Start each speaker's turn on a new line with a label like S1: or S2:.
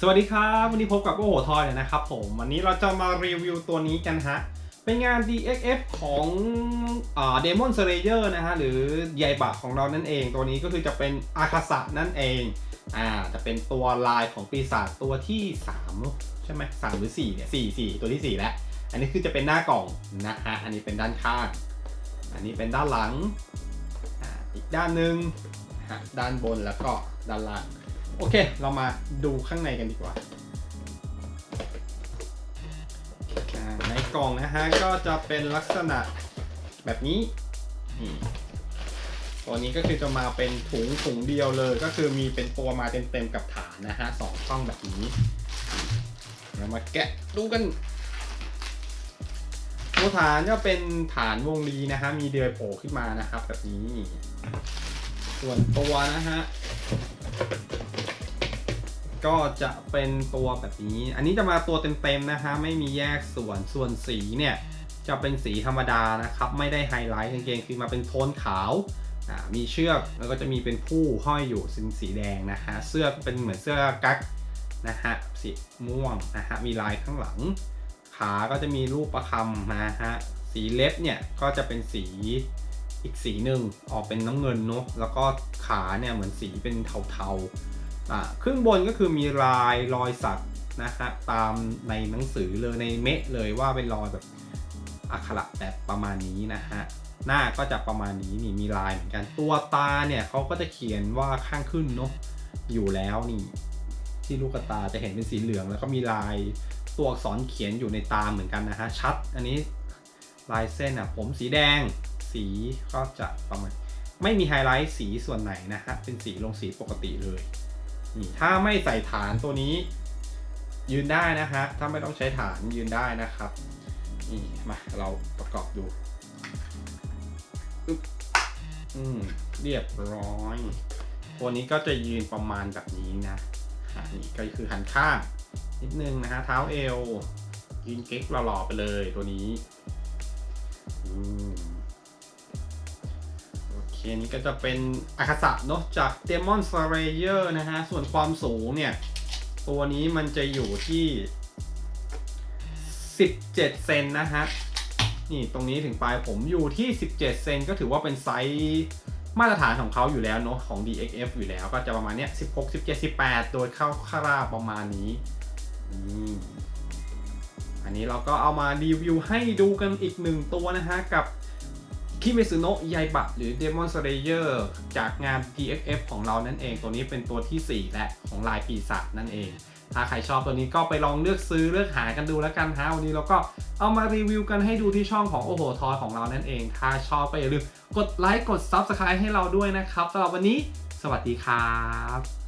S1: สวัสดีครับ วันนี้พบกับโอโหทอยเลยนะครับผม วันนี้เราจะมารีวิวตัวนี้กันฮะ เป็นงาน DXF ของอ่า Demon Slayer นะฮะ หรือใยบะของเรานั่นเอง ตัวนี้ก็คือจะเป็นอาคาสะนั่นเอง อ่า จะเป็นตัวลายของปีศาจตัวที่ 3 ใช่ไหมสามหรือ4เนี่ย4 4ตัวที่ 4 แล้ว อันนี้คือจะเป็นหน้ากล่องนะฮะ อันนี้เป็นด้านข้าง อันนี้เป็นด้านหลังอ,อีกด้านหนึ่งด้านบนแล้วก็ด้านล่าง โอเค เรามาดูข้างในกันดีกว่า ในกล่องนะฮะ ก็จะเป็นลักษณะแบบนี้ ตัวนี้ก็คือจะมาเป็นถุงถุงเดียวเลย ก็คือมีเป็นตัวมาเต็มๆกับฐานนะฮะสองช่องแบบนี้ เรามาแกะดูกันตัวฐานก็เป็นฐานวงรีนะฮะ มีเดือยโผล่ขึ้นมานะครับ แบบนี้ ส่วนตัวนะฮะ ก็จะเป็นตัวแบบนี้ อันนี้จะมาตัวเต็มๆนะฮะไม่มีแยกส่วนส่วนสีเนี่ยจะเป็นสีธรรมดานะครับ ไม่ได้ไฮไลท์กางเกงคือมาเป็นโทนขาวอ่ามีเชือกแล้วก็จะมีเป็นผู้ห้อยอยู่สีสีแดงนะฮะเสื้อเป็นเหมือนเสื้อกั๊กนะฮะสีม่วงนะฮะมีลายข้างหลัง ขาก็จะมีรูปประคำนะฮะสีเล็บเนี่ยก็จะเป็นสีอีกสีหนึ่งออกเป็นน้ำเงินเนาะแล้วก็ขาเนี่ยเหมือนสีเป็นเทาๆอ่า ครึ่งบนก็คือมีลายรอยสักนะฮะตามในหนังสือเลยในเมะเลยว่าเป็นรอยแบบอักขระแบบประมาณนี้นะฮะหน้าก็จะประมาณนี้นี่มีลายเหมือนกันตัวตาเนี่ยเขาก็จะเขียนว่าข้างขึ้นเนาะอยู่แล้วนี่ ที่ลูกตาจะเห็นเป็นสีเหลือง แล้วก็มีลายตัวอักษรเขียนอยู่ในตาเหมือนกันนะฮะชัด อันนี้ลายเส้นอะผมสีแดงสีก็จะประมาณ ไม่มีไฮไลท์สีส่วนไหนนะฮะเป็นสีลงสีปกติเลย นี่ถ้าไม่ใส่ฐานตัวนี้ ยืนได้นะฮะถ้าไม่ต้องใช้ฐานยืนได้นะครับนี่มาเราประกอบดูอืมเรียบร้อย ตัวนี้ก็จะยืนประมาณแบบนี้นะอะนี่ก็คือหันข้างนิดนึงนะฮะเท้าเอวยืนเก๊กหล่อๆไปเลยตัวนี้อืม โอเคนี่ก็จะเป็นอาคาสะเนาะจาก Demon Slayer นะฮะ ส่วนความสูงเนี่ย ตัวนี้มันจะอยู่ที่ 17 เซนนะฮะ นี่ตรงนี้ถึงปลายผมอยู่ที่ 17 เซนก็ถือว่าเป็นไซส์มาตรฐานของเขาอยู่แล้วเนาะของ DXF อยู่แล้วก็จะประมาณเนี้ย16 17 18 โดยเข้าคาราประมาณนี้อันนี้เราก็เอามารีวิวให้ดูกันอีกหนึ่งตัวนะฮะ กับ คิเมซุโนะยายบะหรือ Demon Slayer จากงาน DXF ของเรานั่นเอง ตัวนี้เป็นตัวที่ 4 และของลายปีศาจนั่นเอง ถ้าใครชอบตัวนี้ก็ไปลองเลือกซื้อเลือกหากันดูแล้วกันฮะวันนี้เราก็เอามารีวิวกันให้ดูที่ช่องของโอโหทอยของเรานั่นเอง ถ้าชอบก็อย่าลืมกดไลค์กด Subscribe ให้เราด้วยนะครับสำหรับวันนี้ สวัสดีครับ